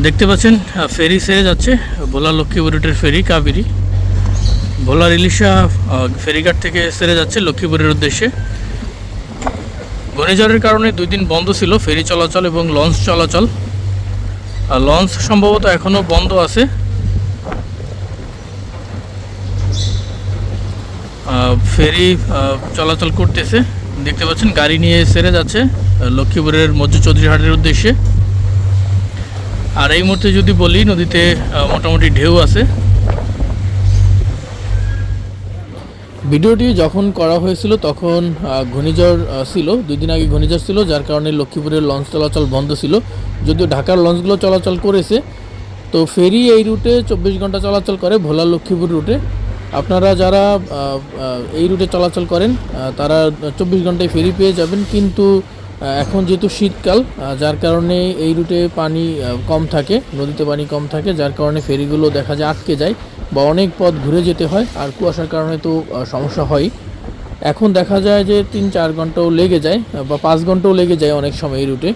দেখতে পাচ্ছেন ফেরি সেরে যাচ্ছে, ভোলা লক্ষ্মীপুর রুটের ফেরি, কাবেরি। ভোলা ইলিশা ফেরিঘাট থেকে সেরে যাচ্ছে লক্ষ্মীপুরের উদ্দেশ্যে। ঘূর্ণিঝড়ের কারণে দুই দিন বন্ধ ছিল ফেরি চলাচল এবং লঞ্চ চলাচল। লঞ্চ সম্ভবত এখনও বন্ধ আছে। ফেরি চলাচল করতেছে। দেখতে পাচ্ছেন, গাড়ি নিয়ে সেরে যাচ্ছে লক্ষ্মীপুরের মজ্জু চৌধুরীহাটের উদ্দেশ্যে। আর এই মুহূর্তে যদি বলি, নদীতে মোটামুটি ঢেউ আছে। ভিডিওটি যখন করা হয়েছিল তখন ঘূর্ণিঝড় ছিল। দুই দিন আগে ঘূর্ণিঝড় ছিল, যার কারণে লক্ষ্মীপুরের লঞ্চ চলাচল বন্ধ ছিল। যদিও ঢাকার লঞ্চগুলো চলাচল করেছে, তো ফেরি এই রুটে চব্বিশ ঘণ্টা চলাচল করে, ভোলা লক্ষ্মীপুর রুটে। আপনারা যারা এই রুটে চলাচল করেন তারা চব্বিশ ঘন্টায় ফেরি পেয়ে যাবেন। কিন্তু এখন যেহেতু শীতকাল যার কারণে এই রুটে পানি কম থাকে, নদীতে পানি কম থাকে, যার কারণে ফেরিগুলো দেখা যায় আটকে যায় বা অনেক পথ ঘুরে যেতে হয় আর কুয়াশার কারণে তো সমস্যা হয় এখন দেখা যায় যে তিন চার ঘন্টাও লেগে যায় বা পাঁচ ঘন্টাও লেগে যায় অনেক সময় এই রুটে।